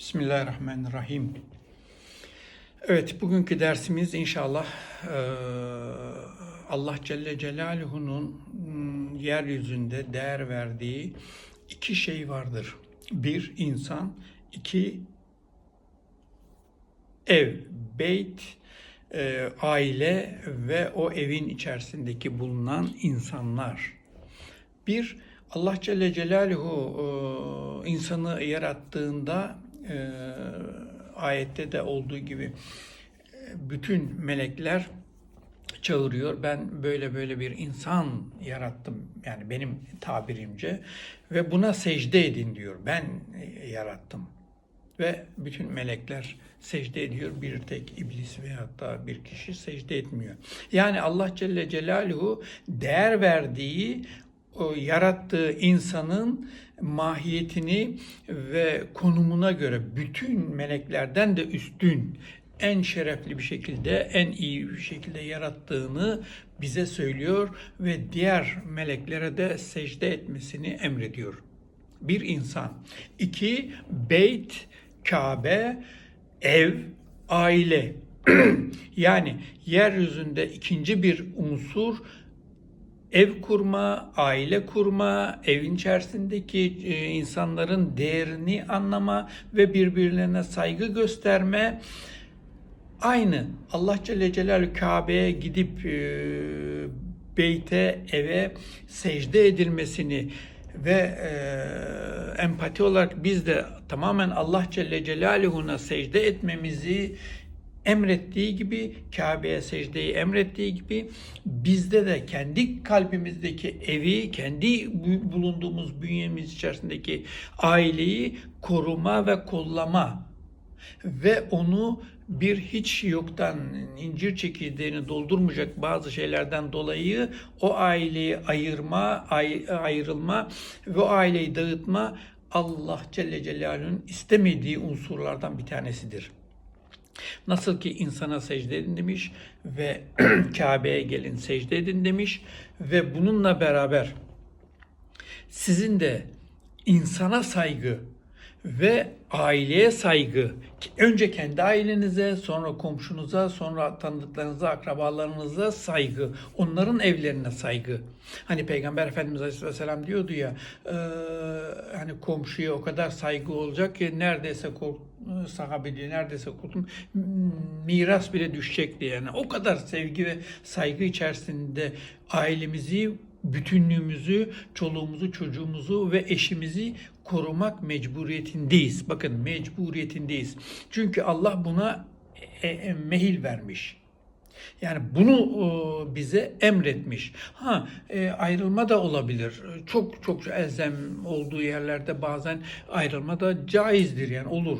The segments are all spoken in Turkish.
Bismillahirrahmanirrahim. Evet, bugünkü dersimiz inşallah eee, Allah Celle Celaluhu'nun mm, yeryüzünde değer verdiği iki şey vardır. Bir, insan. iki ev, beyt, eee, aile ve o evin içerisindeki bulunan insanlar. Bir, Allah Celle Celaluhu e, insanı yarattığında e, ayette de olduğu gibi e, bütün melekler çağırıyor. Ben böyle böyle bir insan yarattım. Yani benim tabirimce ve buna secde edin diyor. Ben e, yarattım. Ve bütün melekler secde ediyor. Bir tek iblis ve hatta bir kişi secde etmiyor. Yani Allah Celle Celaluhu değer verdiği yarattığı insanın mahiyetini ve konumuna göre bütün meleklerden de üstün, en şerefli bir şekilde, en iyi bir şekilde yarattığını bize söylüyor ve diğer meleklere de secde etmesini emrediyor. Bir insan. İki, beyt, Kabe, ev, aile. yani yeryüzünde ikinci bir unsur ev kurma, aile kurma, evin içerisindeki e, insanların değerini anlama ve birbirlerine saygı gösterme aynı. Allah Celle Celaluhu Kabe'ye gidip e, beyte, eve secde edilmesini ve e, empati olarak biz de tamamen Allah Celle Celaluhu'na secde etmemizi emrettiği gibi Kabe'ye secdeyi emrettiği gibi bizde de kendi kalbimizdeki evi, kendi bulunduğumuz bünyemiz içerisindeki aileyi koruma ve kollama ve onu bir hiç yoktan incir çekirdeğini doldurmayacak bazı şeylerden dolayı o aileyi ayırma, ay, ayrılma ve o aileyi dağıtma Allah Celle Celaluhu'nun istemediği unsurlardan bir tanesidir. Nasıl ki insana secde edin demiş ve Kabe'ye gelin secde edin demiş ve bununla beraber sizin de insana saygı ve aileye saygı, önce kendi ailenize, sonra komşunuza, sonra tanıdıklarınıza, akrabalarınıza saygı, onların evlerine saygı. Hani Peygamber Efendimiz Aleyhisselam diyordu ya, e, hani komşuya o kadar saygı olacak ki neredeyse kork, sahabe diyor, neredeyse korktum, miras bile düşecek diye. Yani o kadar sevgi ve saygı içerisinde ailemizi bütünlüğümüzü, çoluğumuzu, çocuğumuzu ve eşimizi korumak mecburiyetindeyiz. Bakın mecburiyetindeyiz. Çünkü Allah buna e, e, mehil vermiş. Yani bunu e, bize emretmiş. Ha e, ayrılma da olabilir. Çok çok elzem olduğu yerlerde bazen ayrılma da caizdir yani olur.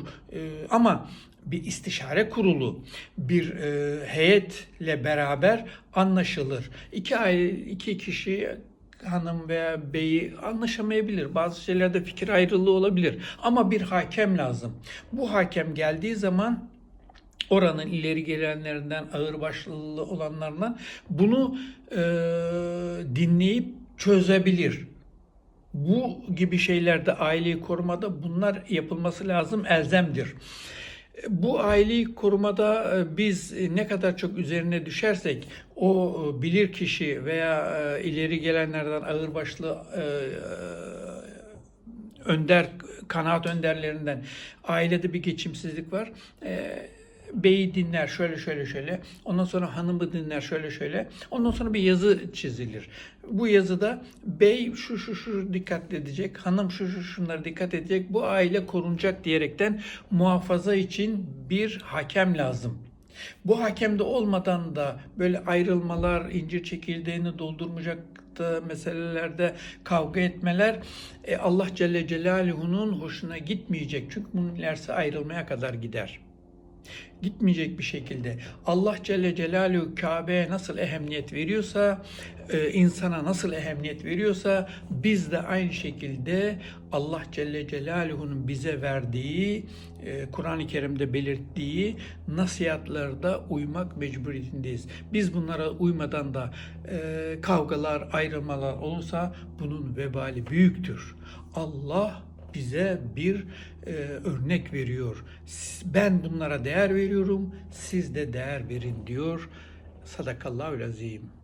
Ama bir istişare kurulu, bir e, heyetle beraber anlaşılır. İki aile, iki kişi hanım veya beyi anlaşamayabilir. Bazı şeylerde fikir ayrılığı olabilir. Ama bir hakem lazım. Bu hakem geldiği zaman oranın ileri gelenlerinden, ağırbaşlı olanlarına bunu e, dinleyip çözebilir. Bu gibi şeylerde aileyi korumada bunlar yapılması lazım, elzemdir. Bu aileyi korumada e, biz ne kadar çok üzerine düşersek o e, bilir kişi veya e, ileri gelenlerden ağırbaşlı önder kanaat önderlerinden ailede bir geçimsizlik var beyi dinler şöyle şöyle şöyle. Ondan sonra hanımı dinler şöyle şöyle. Ondan sonra bir yazı çizilir. Bu yazıda bey şu şu şu dikkat edecek, hanım şu şu şunları dikkat edecek. Bu aile korunacak diyerekten muhafaza için bir hakem lazım. Bu hakem de olmadan da böyle ayrılmalar, incir çekirdeğini doldurmayacak meselelerde kavga etmeler e, Allah Celle Celaluhu'nun hoşuna gitmeyecek. Çünkü bunun ilerisi ayrılmaya kadar gider gitmeyecek bir şekilde Allah Celle Celaluhu Kabe'ye nasıl ehemmiyet veriyorsa, e, insana nasıl ehemmiyet veriyorsa biz de aynı şekilde Allah Celle Celaluhu'nun bize verdiği, e, Kur'an-ı Kerim'de belirttiği nasihatlarda uymak mecburiyetindeyiz. Biz bunlara uymadan da e, kavgalar, ayrılmalar olursa bunun vebali büyüktür. Allah bize bir e, örnek veriyor. Ben bunlara değer veriyorum, siz de değer verin diyor. Sadakallahu azim.